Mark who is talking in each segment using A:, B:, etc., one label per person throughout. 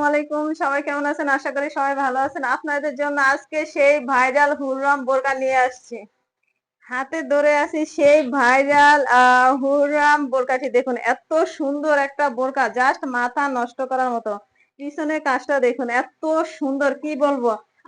A: আসসালামু আলাইকুম। সবাই কেমন আছেন? আশা করি সবাই ভালো আছেন। আপনাদের জন্য আজকে সেই ভাইরাল হুররাম বোরকা নিয়ে আসছি। হাতে ধরে আছি সেই ভাইরাল হুররাম বোরকাটি। দেখুন এত সুন্দর একটা বোরকা জাস্ট মাথা নষ্ট করার মতো। পিছনের কাজটা দেখুন এত সুন্দর কি বলব?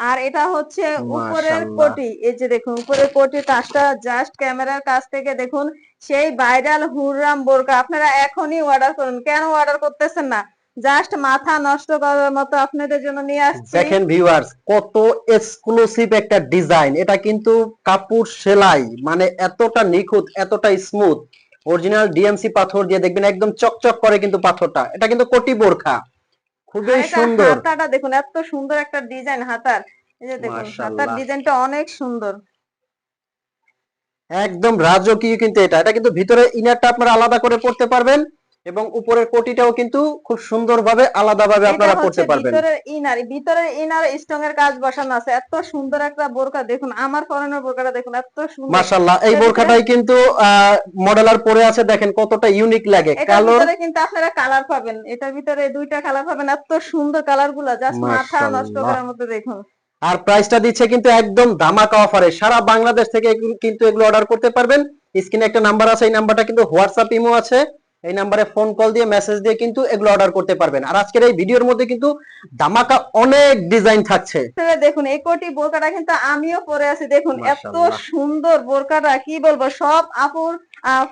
A: আর এটা হচ্ছে উপরের। কোটি এই যে দেখুন উপরের কোটি কাজটা জাস্ট ক্যামেরার কাছ থেকে দেখুন সেই ভাইরাল হুররাম বোরকা। আপনারা এখনই অর্ডার করুন। কেন অর্ডার করতেছেন না? জাস্ট মাথা নষ্ট করার মতো আপনাদের জন্য নিয়ে আসছি।
B: দেখেন ভিউয়ার্স কত এক্সক্লুসিভ একটা ডিজাইন এটা কিন্তু কাপড় সেলাই মানে এতটা নিখুঁত এতটা স্মুথ অরিজিনাল ডিএমসি পাথর দিয়ে দেখবেন একদম চকচক করে কিন্তু পাথরটা। এটা কিন্তু কোটি বোরখা। খুবই সুন্দর।
A: হাতাটা দেখুন এত সুন্দর একটা ডিজাইন হাতার। এই যে দেখুন হাতার ডিজাইনটা অনেক সুন্দর।
B: একদম রাজকীয় কিন্তু এটা। এটা কিন্তু ভিতরে ইনারটা আপনারা আলাদা করে পড়তে পারবেন। এবং উপরের কোটিটাও কিন্তু খুব সুন্দরভাবে আলাদাভাবে আপনারা পড়তে পারবেন।
A: ভিতরের ইনার ভিতরের ইনার স্টং এর কাজ বসানো আছে। এত সুন্দর একটা বোরকা দেখুন আমার পরনের বোরকাটা দেখুন এত সুন্দর।
B: মাশাআল্লাহ এই
A: এটার
B: বোরখাটাই কিন্তু মডেলার পরে আছে দেখেন কতটা ইউনিক লাগে। কালোর
A: ভিতরে কিন্তু আপনারা কালার পাবেন। এটার ভিতরে দুইটা কালার পাবেন এত সুন্দর কালারগুলা জাস্ট মাথা নষ্ট করার মতো দেখুন।
B: আর প্রাইসটা দিচ্ছে কিন্তু একদম ধামাকা অফারে সারা বাংলাদেশ থেকে কিন্তু এগুলো অর্ডার করতে পারবেন। স্ক্রিনে একটা নাম্বার আছে এই নাম্বারটা কিন্তু হোয়াটসঅ্যাপ ইমো আছে। এই নাম্বারে ফোন কল দিয়ে মেসেজ দিয়ে কিন্তু এগুলো অর্ডার করতে পারবেন। আর আজকের এই ভিডিওর মধ্যে কিন্তু ধামাকা অনেক ডিজাইন থাকছে।
A: দেখুন এই কোটি বোরকাটা কিন্তু আমিও পরে আছি। দেখুন এত সুন্দর বোরকাটা কি বলব সব আপুর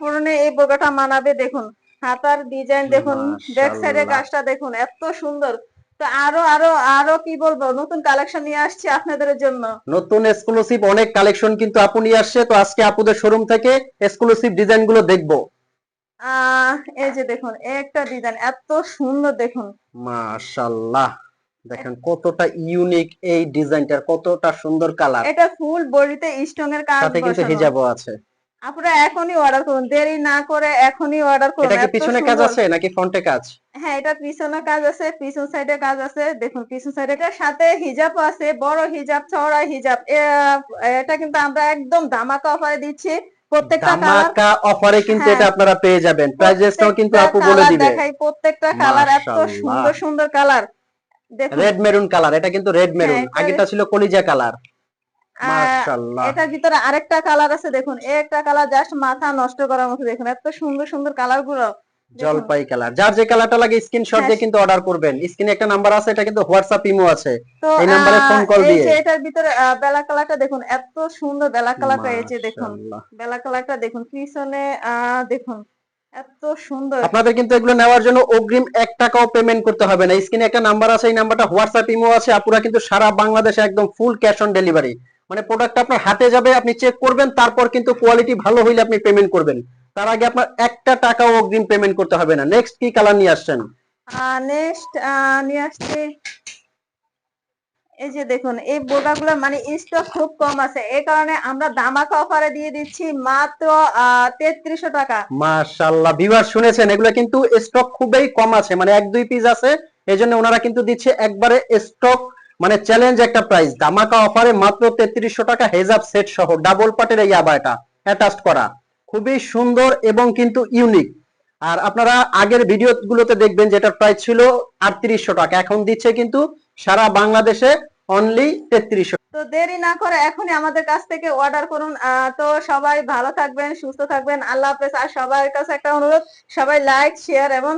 A: পরনে এই বোরকাটা মানাবে দেখুন। হাতার ডিজাইন দেখুন ব্যাক সাইডের। কাজটা দেখুন এত সুন্দর। তো আরও আরও আরও কি বলব নতুন কালেকশন নিয়ে আসছি আপনাদের জন্য।
B: নতুন এক্সক্লুসিভ অনেক কালেকশন কিন্তু আপু নিয়ে আসছে। তো আজকে আপুদের শোরুম থেকে এক্সক্লুসিভ ডিজাইনগুলো দেখব।
A: আহ এই যে দেখুন একটা ডিজাইন এত সুন্দর দেখুন।
B: মাশাআল্লাহ দেখেন কতটা ইউনিক এই ডিজাইনটার কতটা সুন্দর কালার
A: এটা ফুল বডিতে স্টং এর কাজ
B: সাথে কিন্তু হিজাবও আছে।
A: আপনারা এখনই অর্ডার করুন দেরি না করে এখনই অর্ডার করুন।
B: এটা কি পিছনে কাজ আছে নাকি ফ্রন্টে কাজ?
A: হ্যাঁ এটা পিছনে কাজ আছে পিছন সাইডে কাজ আছে। দেখুন পিছন সাইডে এটার সাথে হিজাব আছে বড় হিজাব চওড়া হিজাব এটা কিন্তু আমরা একদম ধামাকা অফারে দিচ্ছি। প্রত্যেকটা কালার
B: ধামাকা অফারে কিন্তু
A: হ্যাঁ।
B: এটা আপনারা পেয়ে যাবেন। প্রাইসটাও কিন্তু আপু বলে দিবে।
A: দেখাই প্রত্যেকটা কালার এত সুন্দর সুন্দর কালার দেখুন।
B: রেড মেরুন কালার এটা কিন্তু রেড মেরুন
A: হ্যাঁ,
B: আগেটা ছিল কলিজা কালার
A: এটার ভিতরে আরেকটা কালার আছে দেখুন। একটা কালার জাস্ট মাথা নষ্ট করার মতো দেখুন। এত সুন্দর সুন্দর কালারগুলো।
B: জলপাই কালার। যার যে কালারটা লাগে স্ক্রিনশট
A: হ্যাঁ।
B: দিয়ে কিন্তু অর্ডার করবেন। স্ক্রিনে একটা নাম্বার আছে এটা কিন্তু হোয়াটসঅ্যাপ ইমো আছে। এই নাম্বারে ফোন কল
A: এই
B: দিয়ে।
A: যে এটার ভিতরে বেলা কালারটা দেখুন এত সুন্দর বেলা কালারটা এই যে দেখুন। বেলা কালারটা দেখুন পিছনে দেখুন এত সুন্দর।
B: আপনাদের কিন্তু এগুলো নেওয়ার জন্য অগ্রিম এক টাকাও পেমেন্ট করতে হবে না। স্ক্রিনে একটা নাম্বার আছে এই নাম্বারটা হোয়াটসঅ্যাপ ইমো আছে। আপুরা কিন্তু সারা বাংলাদেশে একদম ফুল ক্যাশ অন ডেলিভারি মানে প্রোডাক্ট আপনার হাতে যাবে আপনি চেক করবেন তারপর কিন্তু কোয়ালিটি ভালো হইলে আপনি পেমেন্ট করবেন। তার আগে আপনার একটা টাকাও অগ্রিম পেমেন্ট করতে হবে না। নেক্সট কি কালার নিয়ে আসছেন?
A: নেক্সট নিয়ে আসছে। এই যে দেখুন এই বোরকাগুলো মানে স্টক খুব কম আছে। এই কারণে আমরা দামাকা অফারে দিয়ে দিচ্ছি মাত্র তেত্রিশশো টাকা।
B: মাশাআল্লাহ ভিউয়ার শুনেছেন এগুলো কিন্তু স্টক খুবই কম আছে। মানে এক দুই পিস আছে। এই জন্য ওনারা কিন্তু দিচ্ছে একবারে স্টক মানে চ্যালেঞ্জ একটা প্রাইস ধামাকা অফারে মাত্র তেত্রিশশো টাকা হেজাব সেট সহ ডাবল পাটের এই আবায়টা অ্যাটাচ করা। খুবই সুন্দর এবং কিন্তু ইউনিক আর আপনারা আগের ভিডিও গুলোতে দেখবেন যেটা প্রাইস ছিল আটত্রিশশো টাকা। এখন দিচ্ছে কিন্তু সারা বাংলাদেশে অনলি তেত্রিশশো।
A: তো দেরি না করে এখনই আমাদের কাছ থেকে অর্ডার করুন। তো সবাই ভালো থাকবেন, সুস্থ থাকবেন। আল্লাহ হাফেজ। আর সবার কাছে একটা অনুরোধ, সবাই লাইক শেয়ার এবং